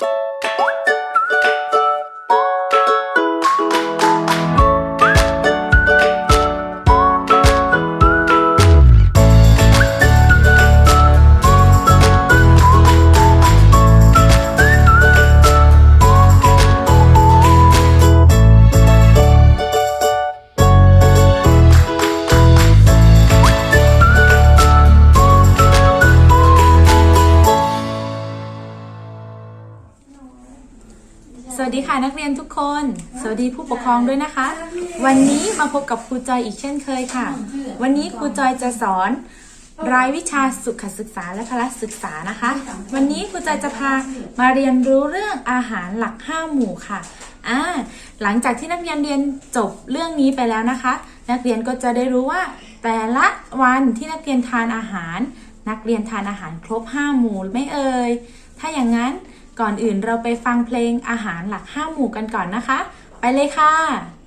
you สวัสดีค่ะนักเรียนทุกคน สวัสดีผู้ปกครองด้วยนะคะ วันนี้มาพบกับครูจอยอีกเช่นเคยค่ะ วันนี้ครูจอยจะสอน รายวิชาสุขศึกษาและพละศึกษานะคะ วันนี้ครูจอยจะพามาเรียนรู้เรื่องอาหารหลักห้าหมู่ค่ะอ่าหลังจากที่นักเรียนเรียนจบเรื่องนี้ไปแล้วนะคะ นักเรียนก็จะได้รู้ว่า แต่ละวันที่นักเรียนทานอาหาร นักเรียนทานอาหารครบห้าหมู่ไม่เอ่ยถ้าอย่างนั้น ก่อนอื่นเราไปฟังเพลงอาหารหลักห้าหมู่กันก่อนนะคะ ไปเลยค่ะ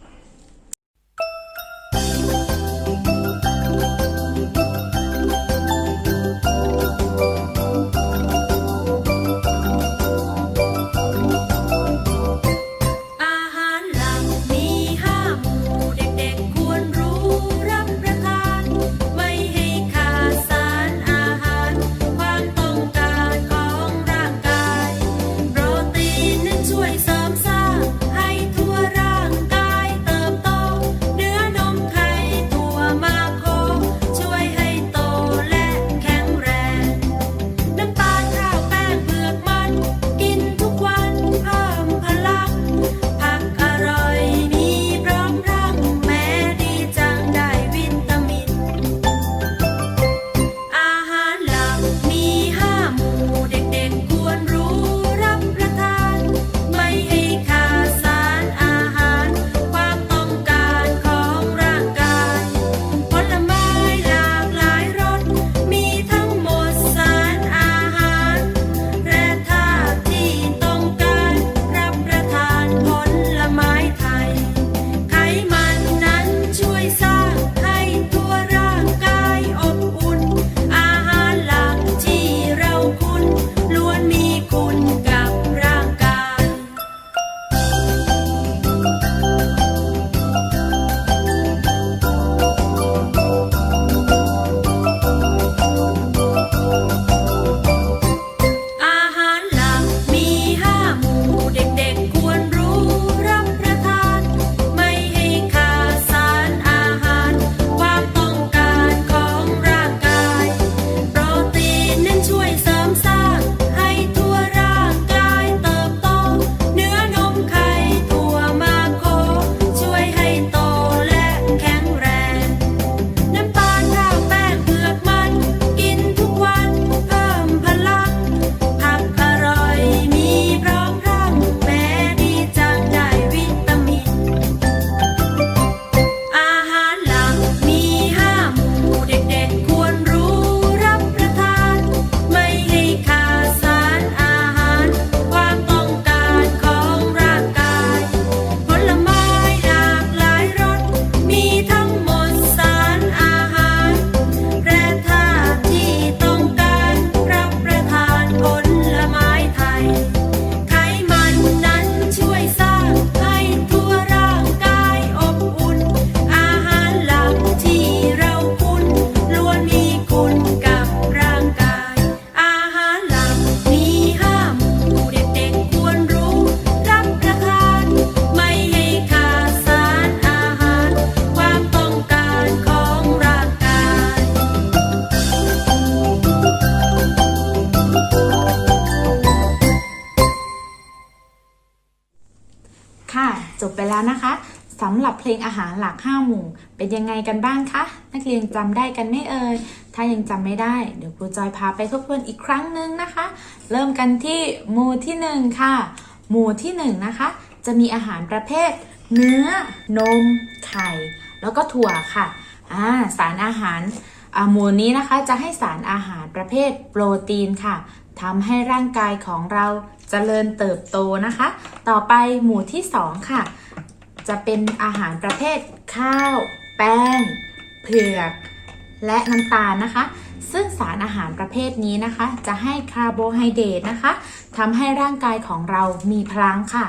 บไปแล้วนะคะสำหรับเพลงอาหารหลักห้าหมู่ เป็นยังไงกันบ้างคะ นักเรียนจำได้กันไหม่เอ่ย ถ้ายังจำไม่ได้ เดี๋ยวครูจอยพาไปทบทวนอีกครั้งหนึ่งนะคะ เริ่มกันที่หมู่ที่หนึ่งค่ะ หมู่ที่หนึ่งนะคะ จะมีอาหารประเภท เนื้อ นม ไข่ แล้วก็ถั่วค่ะอาสารอาหารหมู่นี้นะคะจะให้สารอาหารประเภทโปรตีนค่ะ ทำให้ร่างกายของเราเจริญเติบโตนะคะ ต่อไปหมู่ที่สองค่ะ จะเป็นอาหารประเภทข้าว แป้ง เผือก และน้ำตาลนะคะ ซึ่งสารอาหารประเภทนี้นะคะ จะให้คาร์โบไฮเดรตนะคะทำให้ร่างกายของเรามีพลังค่ะ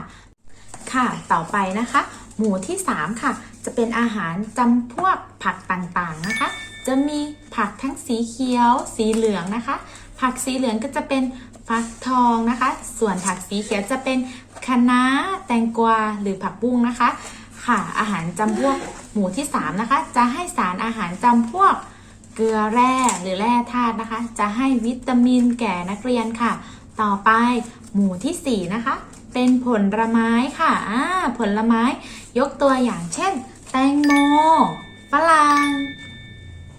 ค่ะ ต่อไปนะคะ หมู่ที่ 3 ค่ะ จะเป็นอาหารจำพวกผักต่างๆนะคะ จะมีผักทั้งสีเขียว สีเหลืองนะคะ ผักสีเหลืองก็จะเป็นฟักทองนะคะ ส่วนผักสีเขียวจะเป็นคะน้าแตงกวาหรือผักบุ้งนะคะ ค่ะ อาหารจำพวกหมู่ที่ 3 นะคะ จะให้สารอาหารจำพวกเกลือแร่หรือแร่ธาตุนะคะ จะให้วิตามินแก่นักเรียนค่ะ ต่อไปหมู่ที่ 4 นะคะ เป็นผลไม้ค่ะอ่าผลไม้ยกตัวอย่างเช่น แตงโมฝรั่ง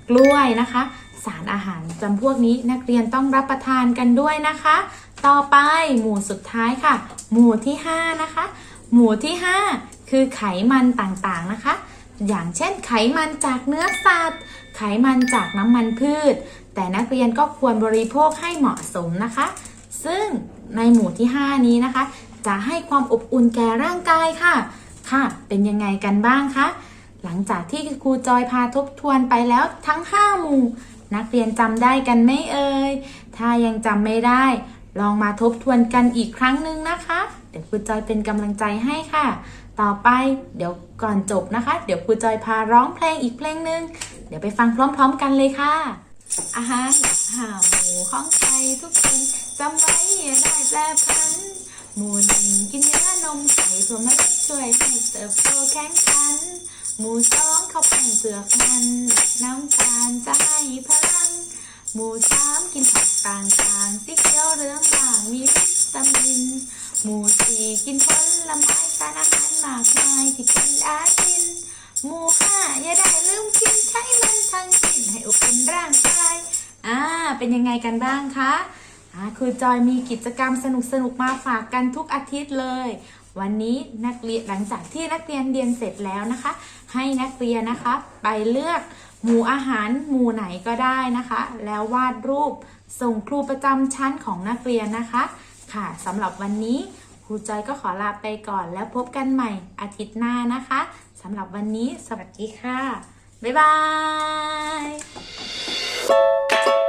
กล้วยนะคะ สารอาหารจำพวกนี้นักเรียนต้องรับประทานกันด้วยนะคะ ต่อไปหมู่สุดท้ายค่ะ หมู่ที่ 5 นะคะ หมู่ที่ 5 คือไขมันต่างๆนะคะ อย่างเช่นไขมันจากเนื้อสัตว์ ไขมันจากน้ำมันพืช แต่นักเรียนก็ควรบริโภคให้เหมาะสมนะคะ ซึ่งในหมู่ที่ 5 นี้นะคะ จะให้ความอบอุ่นแก่ร่างกายค่ะค่ะ เป็นยังไงกันบ้างคะหลังจากที่ครูจอยพาทบทวนไปแล้วทั้ง 5 หมู่ นักเรียนจำได้กันไหมเอ่ย ถ้ายังจำไม่ได้ ลองมาทบทวนกันอีกครั้งหนึ่งนะคะ เดี๋ยวครูจอยเป็นกำลังใจให้ค่ะ ต่อไปเดี๋ยวก่อนจบนะคะ เดี๋ยวครูจอยพาร้องเพลงอีกเพลงหนึ่งเดี๋ยวไปฟังพร้อมๆกันเลยค่ะอาหารหาหมูของใครทุกคนจำไว้อย่าได้แปรพันหมูหนึ่งกินเนื้อนมไก่ถั่วเมล็ดช่วยให้เติบโตแข็งขัน หมูสองข้าวแป้งเปลือกมันน้ำตาลจะให้พลัง หมูสามกินผักต่างๆสีเขียวเหลืองบางมีวิตามิน หมูสี่กินผลไม้สารอาหารมากมายที่เป็นอาทิน หมู่ห้าอย่าได้ลืมกินใช้มันทั้งสิ้นให้อบอุ่นร่างกายอ่าเป็นยังไงกันบ้างคะอ่าครูจอยมีกิจกรรมสนุกๆมาฝากกันทุกอาทิตย์เลย วันนี้นักเรียนหลังจากที่นักเรียนเรียนเสร็จแล้วนะคะ ให้นักเรียนนะคะ ไปเลือกหมู่อาหารหมู่ไหนก็ได้นะคะ แล้ววาดรูปส่งครูประจำชั้นของนักเรียนนะคะ ค่ะสำหรับวันนี้ครูจอยก็ขอลาไปก่อนแล้วพบกันใหม่อาทิตย์หน้านะคะสำหรับวันนี้สวัสดีค่ะ บ๊ายบาย